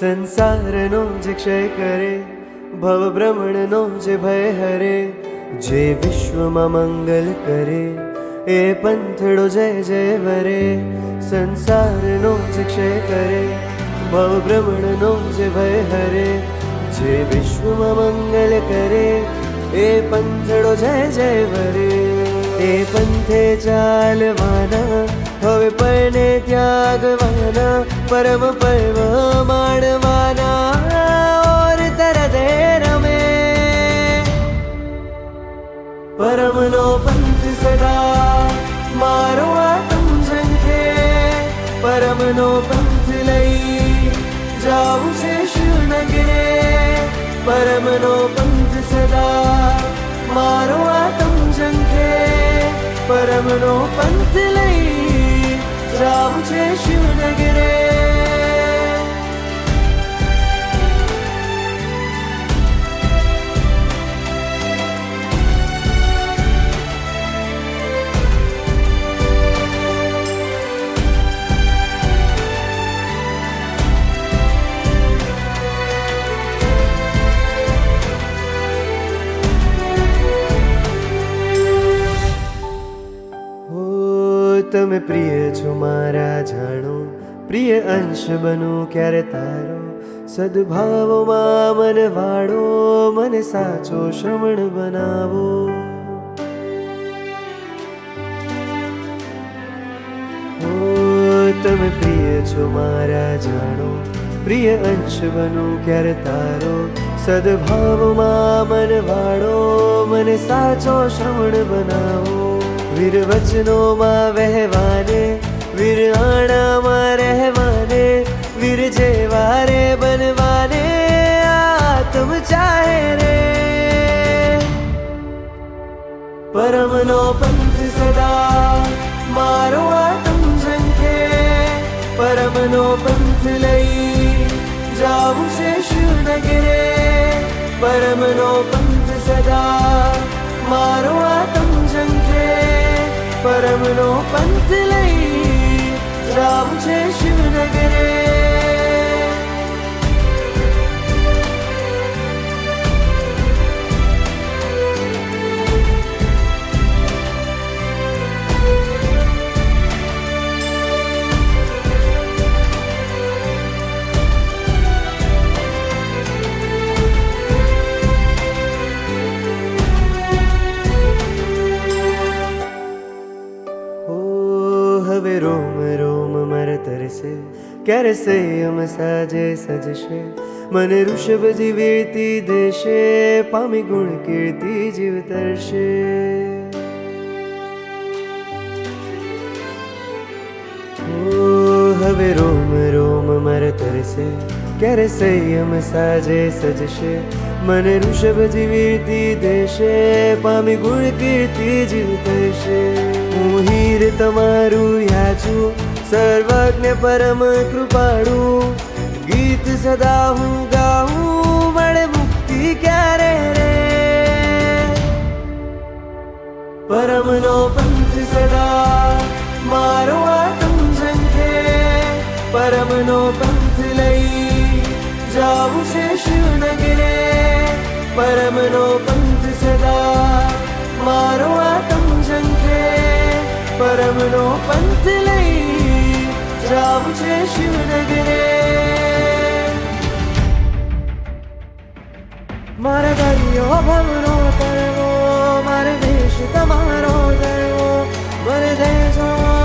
સંસારનો જે ક્ષય કરે ભવ ભ્રમણનો જે ભય હરે, જે વિશ્વમાં મંગલ કરે, એ પંથડો જય જય વરે, સંસારનો જે ક્ષય કરે ભવ ભ્રમણનો જે ભય હરે, જે વિશ્વમાં મંગલ કરે, એ પંથડો જય જય વરે, એ પંથે ચાલવાના, હવે પરને ત્યાગવાના પરમ પર્વ માણવાના ઓર તરદે રમે પરમનો પંથ સદા મારો આતમ ઝંખે પરમનો પંથ લઈ જાઉં છે શિવનગરે પરમનો પંથ સદા મારો આતમ ઝંખે પરમનો પંથ લઈ જાવું છે શિવનગરે હો તમે પ્રિય છો મારા જાણો. પ્રિય અંશ બનો ક્યારે તારો. સદભાવમાં મન વાળો, મને સાચો શ્રવણ બનાવો. તમે પ્રિય છો મારા જાણો. પ્રિય અંશ બનો ક્યારે તારો. સદભાવમાં મન વાળો, મને સાચો શ્રવણ બનાવો. વીર વચનોમાં વહેવાને વીર આણામાં રહેવાને, વીર જેવા રે બનવાને, આત્મ ચાહે રે. પરમનો પંથ સદા, મારો આતમ ઝંખે પરમનો પંથ લઈ જાવું છે શિવનગરે. પરમનો પંથ સદા, મારો આતમ ઝંખે પરમનો પંથ લઈ જાવું છે ક્યારે સંયમ સાજે સજશે? મને ઋષભ જીવેતી દેશે, પામી ગુણ કીર્તિ જીવ તરશે. હવે રોમ રોમ મારે તરસે. ક્યારે સંયમ સાજે સજશે? મને ઋષભ જીવેતી દેશે, પામી ગુણ કીર્તિ જીવ તરશે. હું હીર તમારું યાચું સર્વજ્ઞ પરમ કૃપાળુ. ગીત સદા હું ગાઉં, મળે મુક્તિ ક્યારે રે? પરમનો પંથ સદા મારો આતમ સંખે. પરમનો પંથ લઈ જાઉં છે શિવનગરે પરમનો પંથ સદા મારો આતમ સંખે. પરમનો પંથ લઈ જાવું છે શિવનગરે મારે દરિયો ભવનો તરવો મારે દેશ તમારો ધરવો મને દેશો